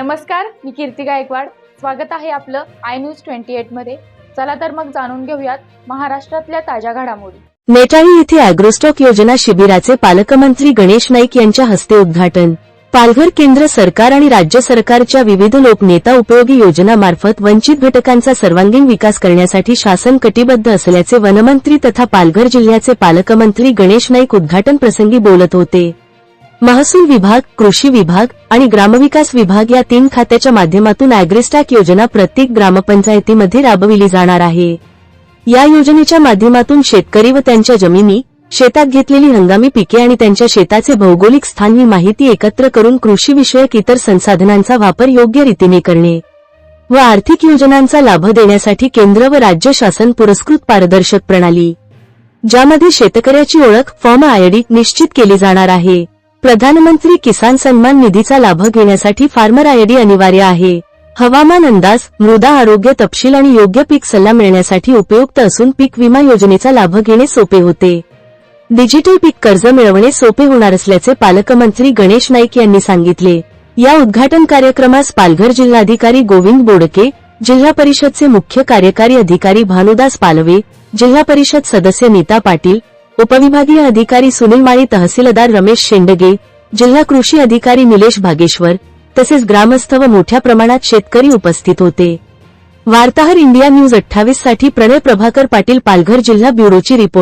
नमस्कार मी कीर्ती गायकवाड. स्वागत आहे आपलं आय न्यूज ट्वेंटी एटमध्ये. चला तर मग जाणून घेऊयात महाराष्ट्रातल्या ताज्या घडामोडी. नेटाळी येथे अॅग्रोस्टॉक योजना शिबिराचे पालकमंत्री गणेश नाईक यांच्या हस्ते उद्घाटन. पालघर केंद्र सरकार आणि राज्य सरकारच्या विविध लोकनेता उपयोगी योजनामार्फत वंचित घटकांचा सर्वांगीण विकास करण्यासाठी शासन कटिबद्ध असल्याचे वनमंत्री तथा पालघर जिल्ह्याचे पालकमंत्री गणेश नाईक उद्घाटन प्रसंगी बोलत होते. महसूल विभाग कृषी विभाग आणि ग्रामविकास विभाग या तीन खात्याच्या माध्यमातून अॅग्रिस्टॅक योजना प्रत्येक ग्रामपंचायतीमध्ये राबविली जाणार आहे. या योजनेच्या माध्यमातून शेतकरी व त्यांच्या जमिनी शेतात घेतलेली हंगामी पिके आणि त्यांच्या शेताचे भौगोलिक स्थान ही माहिती एकत्र करून कृषी विषयक इतर संसाधनांचा वापर योग्य रीतीने करणे व आर्थिक योजनांचा लाभ देण्यासाठी केंद्र व राज्य शासन पुरस्कृत पारदर्शक प्रणाली ज्यामध्ये शेतकऱ्याची ओळख फॉर्म आयडी निश्चित केली जाणार आहे. प्रधानमंत्री किसान सन्मान निधीचा लाभ घेण्यासाठी फार्मर आयडी अनिवार्य आहे. हवामान अंदाज मृदा आरोग्य तपशील आणि योग्य पीक सल्ला मिळण्यासाठी उपयुक्त असून पीक विमा योजनेचा लाभ घेणे सोपे होते. डिजिटल पीक कर्ज मिळवणे सोपे होणार असल्याचे पालकमंत्री गणेश नाईक यांनी सांगितले. या उद्घाटन कार्यक्रमास पालघर जिल्हाधिकारी गोविंद बोडके जिल्हा परिषदचे मुख्य कार्यकारी अधिकारी भानुदास पालवे जिल्हा परिषद सदस्य नीता पाटील उपविभागीय अधिकारी सुनील माळी तहसीलदार रमेश शेंडगे जिल्हा कृषी अधिकारी निलेश भागेश्वर तसेच ग्रामस्थ व मोठ्या प्रमाणात शेतकरी उपस्थित होते. वार्ताहर इंडिया न्यूज अठ्ठावीससाठी प्रणय प्रभाकर पाटील पालघर जिल्हा ब्युरोची रिपोर्ट.